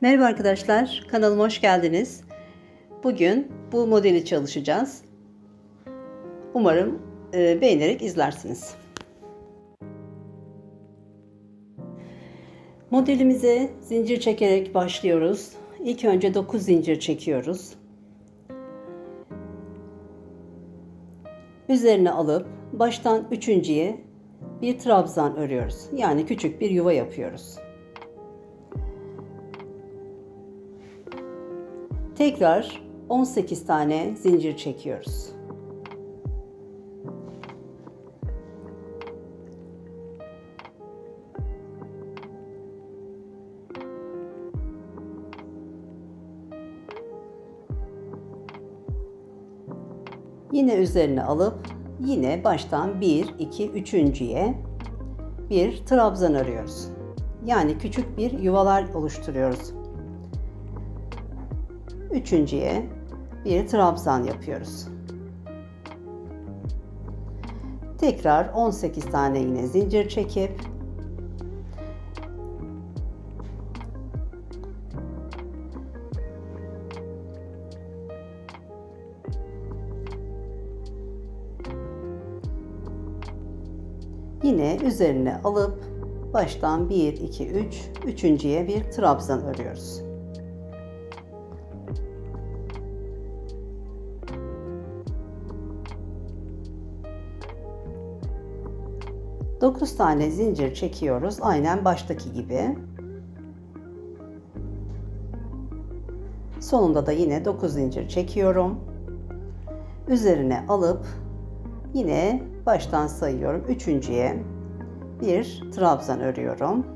Merhaba arkadaşlar, kanalıma hoş geldiniz. Bugün bu modeli çalışacağız. Umarım e, beğenerek izlersiniz. Modelimize zincir çekerek başlıyoruz. İlk önce 9 zincir çekiyoruz. Üzerine alıp baştan üçüncüye bir trabzan örüyoruz. Yani küçük bir yuva yapıyoruz. Tekrar 18 tane zincir çekiyoruz. Yine üzerine alıp yine baştan 1 2 üçüncüye bir trabzan örüyoruz. Yani küçük bir yuvalar oluşturuyoruz. Üçüncüye bir trabzan yapıyoruz. Tekrar 18 tane yine zincir çekip Yine üzerine alıp baştan 1 2 3 üçüncüye bir trabzan örüyoruz. 9 tane zincir çekiyoruz. Aynen baştaki gibi. Sonunda da yine 9 zincir çekiyorum. Üzerine alıp yine baştan sayıyorum. Üçüncüye bir trabzan örüyorum.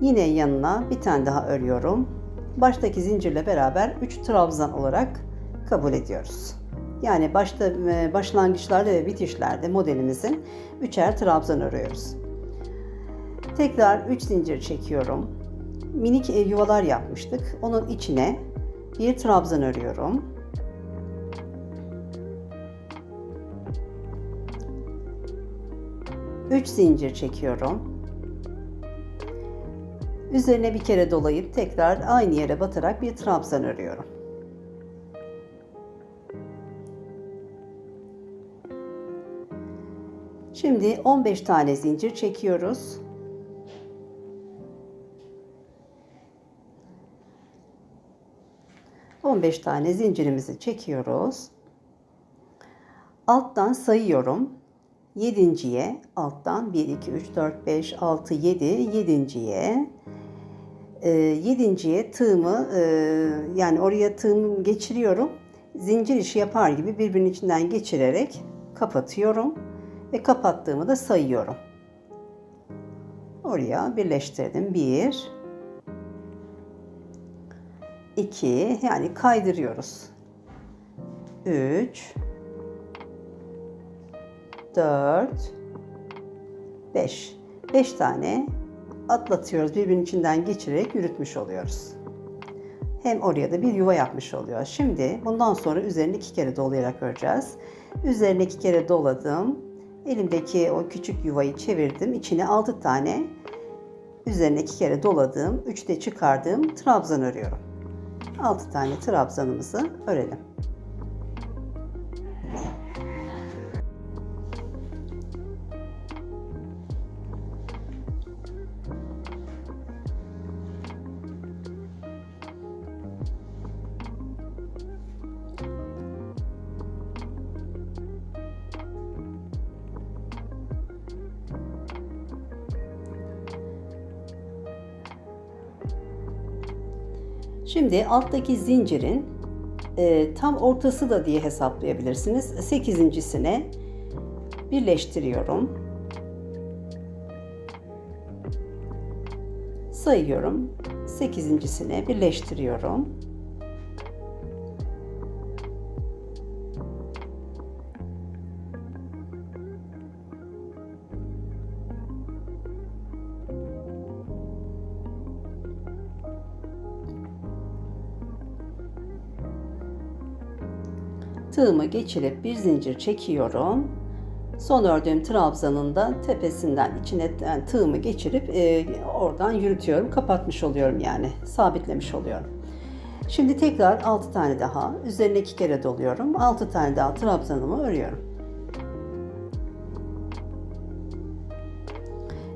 Yine yanına bir tane daha örüyorum. Baştaki zincirle beraber 3 trabzan olarak kabul ediyoruz. Yani başta e, başlangıçlarda ve bitişlerde modelimizin üçer trabzan örüyoruz. Tekrar 3 zincir çekiyorum. Minik e, yuvalar yapmıştık. Onun içine bir trabzan örüyorum. Üç zincir çekiyorum. Üzerine bir kere dolayıp tekrar aynı yere batarak bir trabzan örüyorum. Şimdi 15 tane zincir çekiyoruz. On beş tane zincirimizi çekiyoruz. Alttan sayıyorum. Yedinciye alttan 1, 2, 3, 4, 5, 6, 7, yedinciye e, yedinciye tığımı e, yani oraya tığımı geçiriyorum. Zincir işi yapar gibi birbirinin içinden geçirerek kapatıyorum ve kapattığımı da sayıyorum. Oraya birleştirdim. 1 2 yani kaydırıyoruz. 3 4 5 5 tane atlatıyoruz. Birbirinin içinden geçirerek yürütmüş oluyoruz. Hem oraya da bir yuva yapmış oluyor. Şimdi bundan sonra üzerine iki kere dolayarak öreceğiz. Üzerine iki kere doladım. Elimdeki o küçük yuvayı çevirdim. İçine 6 tane üzerine iki kere doladığım, 3 de çıkardığım trabzan örüyorum. 6 tane trabzanımızı örelim. Şimdi alttaki zincirin e, tam ortası da diye hesaplayabilirsiniz. Sekizincisine birleştiriyorum. Sayıyorum. Sekizincisine birleştiriyorum. Tığımı geçirip bir zincir çekiyorum. Son ördüğüm trabzanın da tepesinden içine yani tığımı geçirip e, oradan yürütüyorum. Kapatmış oluyorum yani. Sabitlemiş oluyorum. Şimdi tekrar 6 tane daha üzerine 2 kere doluyorum. 6 tane daha trabzanımı örüyorum.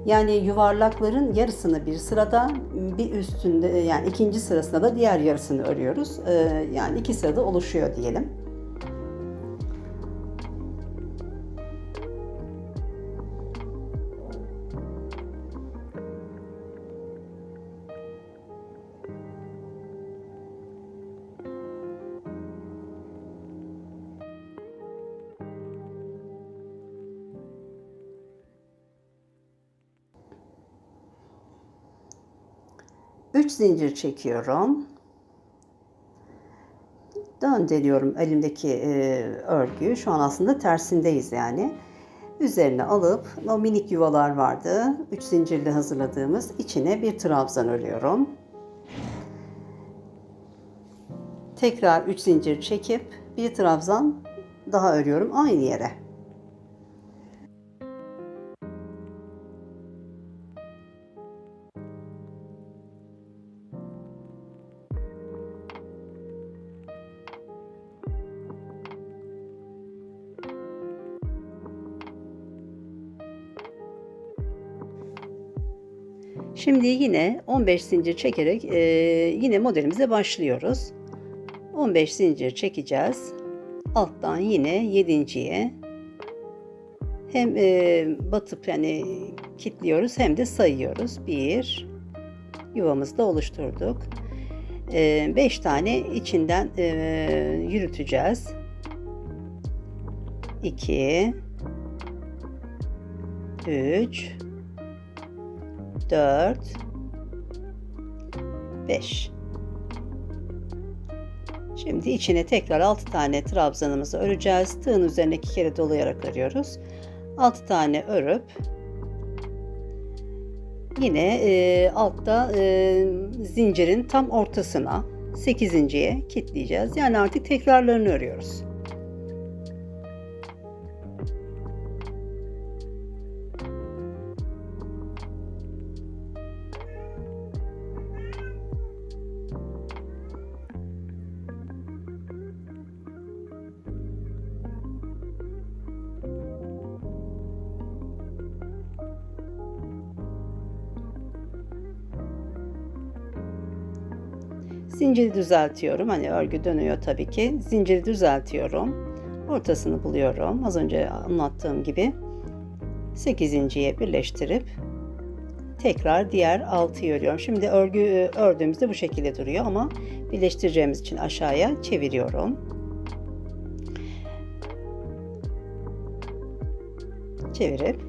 Yani yuvarlakların yarısını bir sırada, bir üstünde yani ikinci sırasında da diğer yarısını örüyoruz. Ee, yani iki sırada oluşuyor diyelim. Üç zincir çekiyorum. Döndürüyorum elimdeki e, örgüyü. Şu an aslında tersindeyiz yani. Üzerine alıp o minik yuvalar vardı. Üç zincirli hazırladığımız içine bir trabzan örüyorum. Tekrar üç zincir çekip bir trabzan daha örüyorum aynı yere. Şimdi yine 15 zincir çekerek e, yine modelimize başlıyoruz. 15 zincir çekeceğiz. Alttan yine 7.ye hem e, batıp yani kilitliyoruz hem de sayıyoruz. 1 yuvamızı da oluşturduk. 5 e, tane içinden e, yürüteceğiz. 2 3 4 5 Şimdi içine tekrar 6 tane trabzanımızı öreceğiz. Tığın üzerine iki kere dolayarak örüyoruz. 6 tane örüp yine e, altta e, zincirin tam ortasına 8.ye kilitleyeceğiz. Yani artık tekrarlarını örüyoruz. Zinciri düzeltiyorum. Hani örgü dönüyor tabii ki. Zinciri düzeltiyorum. Ortasını buluyorum. Az önce anlattığım gibi 8.ye birleştirip tekrar diğer 6'yı örüyorum. Şimdi örgü e, ördüğümüzde bu şekilde duruyor ama birleştireceğimiz için aşağıya çeviriyorum. Çevirip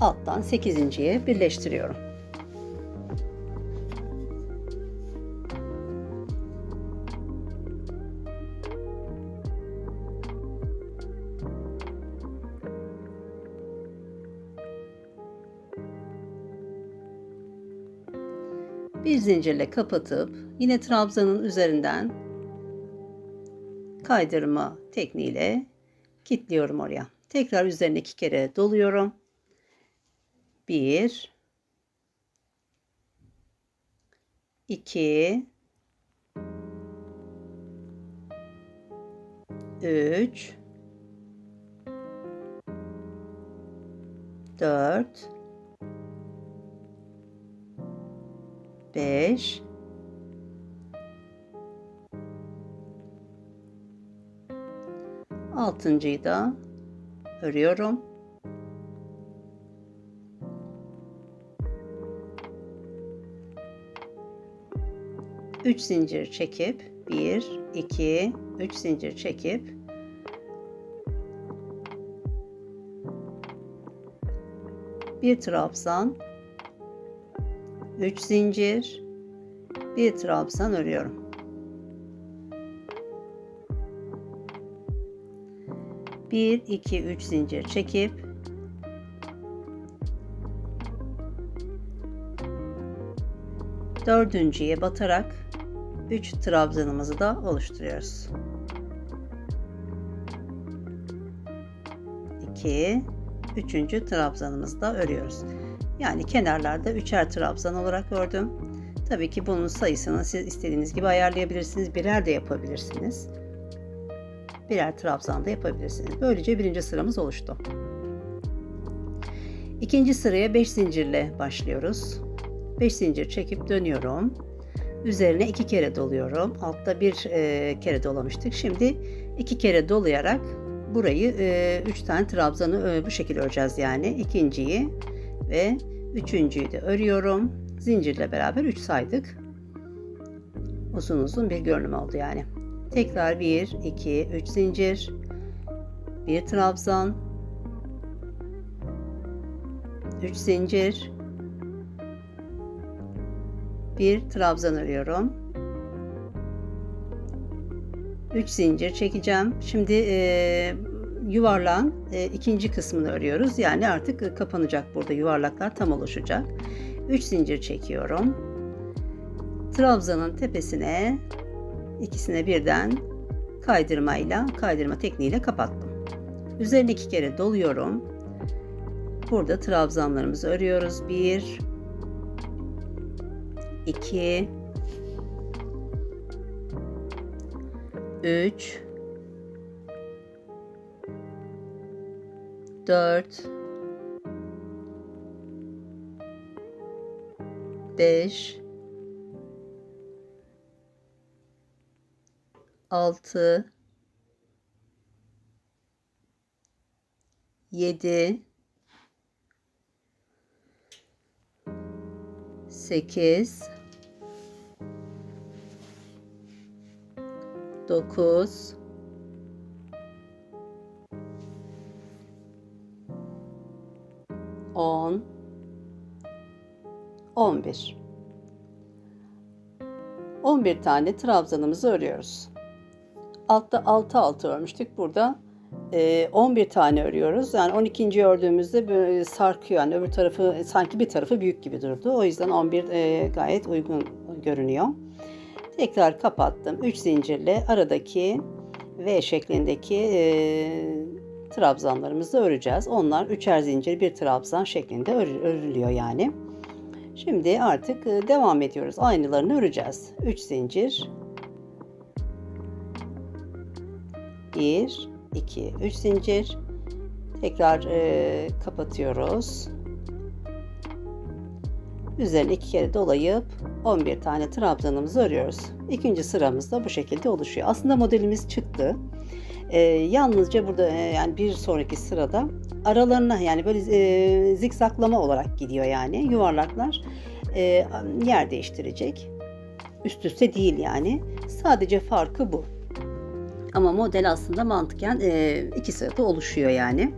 alttan 8.ye birleştiriyorum. Zincirle kapatıp yine trabzanın üzerinden kaydırma tekniğiyle kilitliyorum oraya. Tekrar üzerine iki kere doluyorum. Bir, iki, üç, dört, 5 altıncıyı da örüyorum. Üç zincir çekip bir, iki, üç zincir çekip bir trabzan 3 zincir, bir trabzan örüyorum. Bir, iki, üç zincir çekip dördüncüye batarak 3 trabzanımızı da oluşturuyoruz. 2 üçüncü trabzanımızı da örüyoruz. Yani kenarlarda üçer trabzan olarak ördüm. Tabii ki bunun sayısını siz istediğiniz gibi ayarlayabilirsiniz. Birer de yapabilirsiniz. Birer trabzan da yapabilirsiniz. Böylece birinci sıramız oluştu. İkinci sıraya 5 zincirle başlıyoruz. 5 zincir çekip dönüyorum. Üzerine iki kere doluyorum. Altta bir e, kere dolamıştık. Şimdi iki kere dolayarak burayı 3 e, tane trabzanı e, bu şekilde öreceğiz yani. ikinciyi ve üçüncüyü de örüyorum. Zincirle beraber 3 saydık. Uzun uzun bir görünüm oldu yani. Tekrar 1, 2, 3 zincir. Bir trabzan. 3 zincir. Bir trabzan örüyorum. 3 zincir çekeceğim. Şimdi e, yuvarlağın e, ikinci kısmını örüyoruz. Yani artık kapanacak burada yuvarlaklar tam oluşacak. 3 zincir çekiyorum. Trabzanın tepesine ikisine birden kaydırmayla kaydırma tekniğiyle kapattım. Üzerine iki kere doluyorum. Burada trabzanlarımızı örüyoruz. 1 2 3 4 5 6 7 8 9 11 11 tane trabzanımızı örüyoruz. Altta 6 6 örmüştük. Burada 11 e, tane örüyoruz. Yani 12. ördüğümüzde sarkıyor. Yani öbür tarafı sanki bir tarafı büyük gibi durdu. O yüzden 11 e, gayet uygun görünüyor. Tekrar kapattım. 3 zincirle aradaki V şeklindeki e, trabzanlarımızı öreceğiz. Onlar üçer zincir bir trabzan şeklinde örülüyor yani. Şimdi artık e, devam ediyoruz. Aynılarını öreceğiz. 3 zincir. 1 2 3 zincir. Tekrar e, kapatıyoruz. Üzerine iki kere dolayıp 11 tane trabzanımızı örüyoruz. İkinci sıramız da bu şekilde oluşuyor. Aslında modelimiz çıktı. E, yalnızca burada e, yani bir sonraki sırada aralarına yani böyle e, zikzaklama olarak gidiyor yani yuvarlaklar e, yer değiştirecek. Üst üste değil yani. Sadece farkı bu. Ama model aslında mantıken e, iki sırada oluşuyor yani.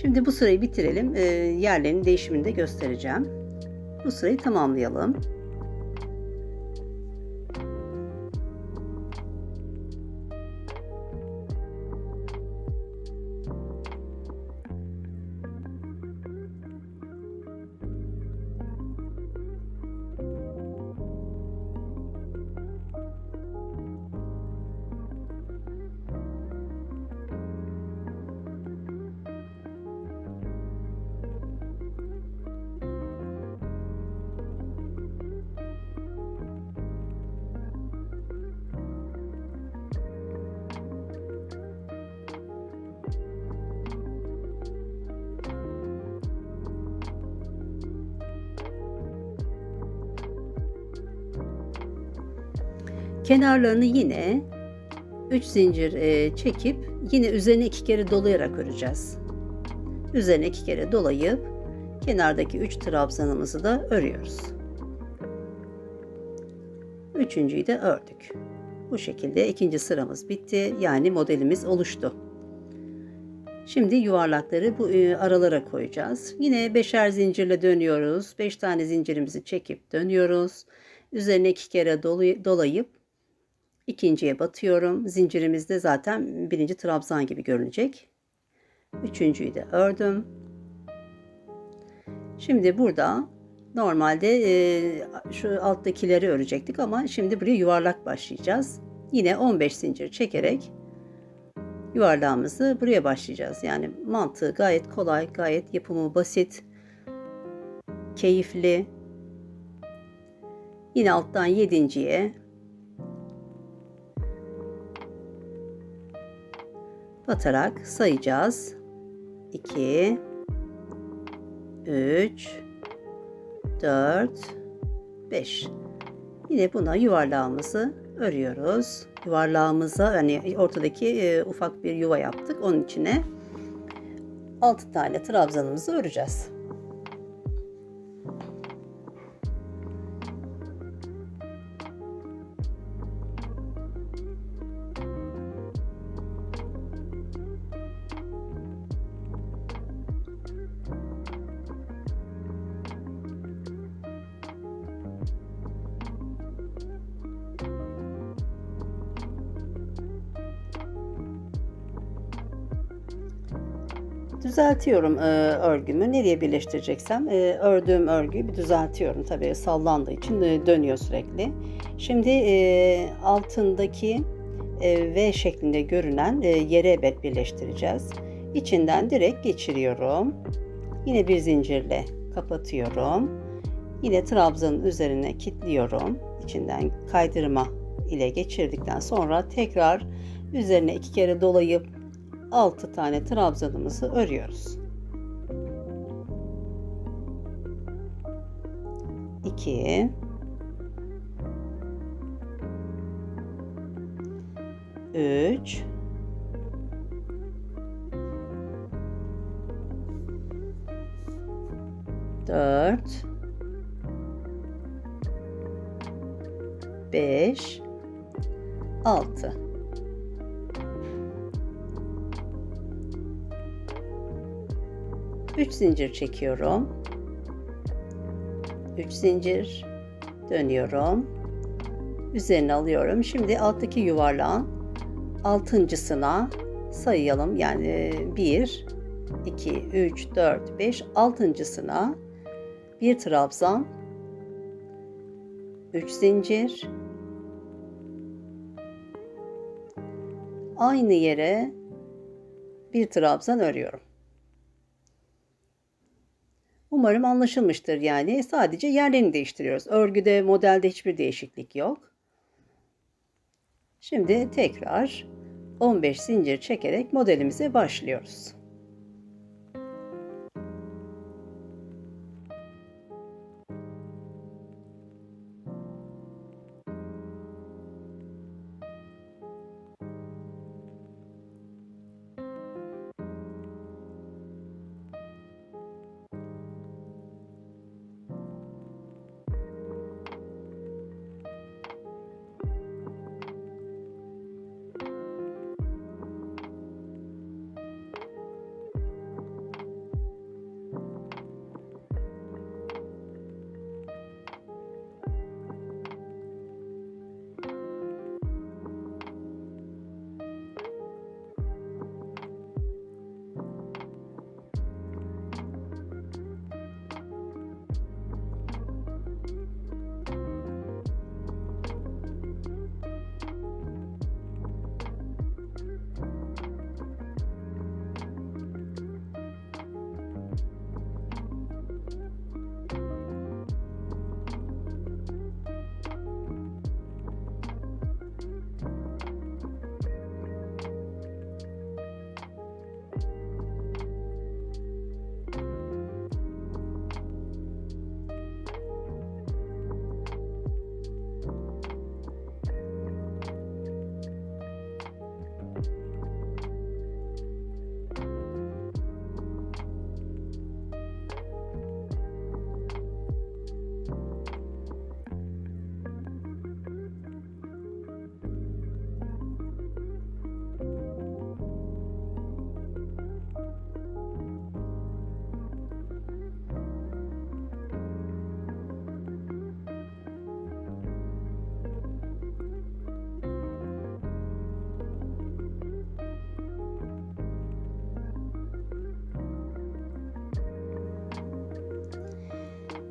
Şimdi bu sırayı bitirelim. E, yerlerin değişimini de göstereceğim. Bu sırayı tamamlayalım. Kenarlarını yine 3 zincir e, çekip yine üzerine iki kere dolayarak öreceğiz. Üzerine iki kere dolayıp kenardaki 3 trabzanımızı da örüyoruz. Üçüncüyü de ördük. Bu şekilde ikinci sıramız bitti. Yani modelimiz oluştu. Şimdi yuvarlakları bu e, aralara koyacağız. Yine beşer zincirle dönüyoruz. 5 tane zincirimizi çekip dönüyoruz. Üzerine iki kere dolayıp ikinciye batıyorum. Zincirimizde zaten birinci trabzan gibi görünecek. Üçüncüyü de ördüm. Şimdi burada normalde e, şu alttakileri örecektik ama şimdi buraya yuvarlak başlayacağız. Yine 15 zincir çekerek yuvarlağımızı buraya başlayacağız. Yani mantığı gayet kolay, gayet yapımı basit, keyifli. Yine alttan yedinciye batarak sayacağız. 2 3 4 5 Yine buna yuvarlağımızı örüyoruz. Yuvarlağımıza yani ortadaki e, ufak bir yuva yaptık. Onun içine 6 tane trabzanımızı öreceğiz. Düzeltiyorum e, örgümü. Nereye birleştireceksem e, ördüğüm örgüyü bir düzeltiyorum. Tabii sallandığı için e, dönüyor sürekli. Şimdi e, altındaki e, V şeklinde görünen e, yere birleştireceğiz. İçinden direkt geçiriyorum. Yine bir zincirle kapatıyorum. Yine trabzanın üzerine kilitliyorum. İçinden kaydırma ile geçirdikten sonra tekrar üzerine iki kere dolayıp 6 tane trabzanımızı örüyoruz. 2 3 4 5 6 3 zincir çekiyorum. 3 zincir dönüyorum. Üzerine alıyorum. Şimdi alttaki yuvarlağın altıncısına sayalım. Yani 1 2 3 4 5 altıncısına bir trabzan 3 zincir aynı yere bir trabzan örüyorum. Umarım anlaşılmıştır yani. Sadece yerlerini değiştiriyoruz. Örgüde, modelde hiçbir değişiklik yok. Şimdi tekrar 15 zincir çekerek modelimize başlıyoruz.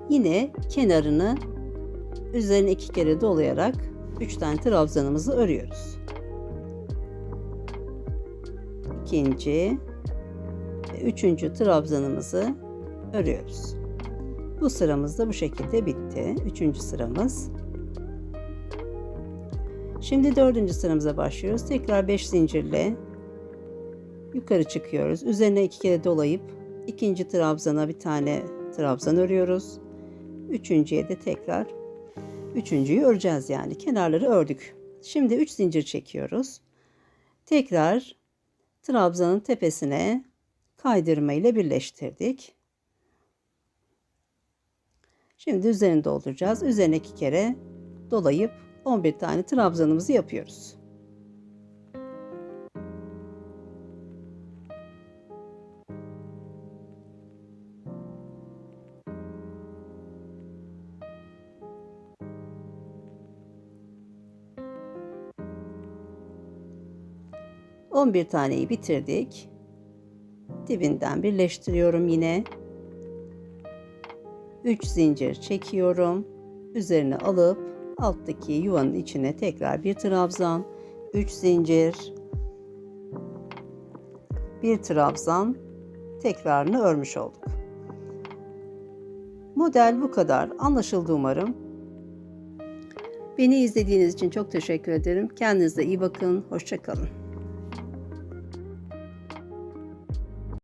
Yine kenarını üzerine iki kere dolayarak 3 tane trabzanımızı örüyoruz. ikinci ve üçüncü trabzanımızı örüyoruz. Bu sıramız da bu şekilde bitti. Üçüncü sıramız. Şimdi dördüncü sıramıza başlıyoruz. Tekrar 5 zincirle yukarı çıkıyoruz. Üzerine iki kere dolayıp ikinci trabzana bir tane trabzan örüyoruz. Üçüncüye de tekrar üçüncüyü öreceğiz yani. Kenarları ördük. Şimdi 3 zincir çekiyoruz. Tekrar trabzanın tepesine kaydırma ile birleştirdik. Şimdi üzerini dolduracağız. Üzerine iki kere dolayıp 11 tane trabzanımızı yapıyoruz. On bir taneyi bitirdik. Dibinden birleştiriyorum yine. 3 zincir çekiyorum. Üzerine alıp alttaki yuvanın içine tekrar bir trabzan, 3 zincir, bir trabzan tekrarını örmüş olduk. Model bu kadar. Anlaşıldı umarım. Beni izlediğiniz için çok teşekkür ederim. Kendinize iyi bakın. Hoşçakalın.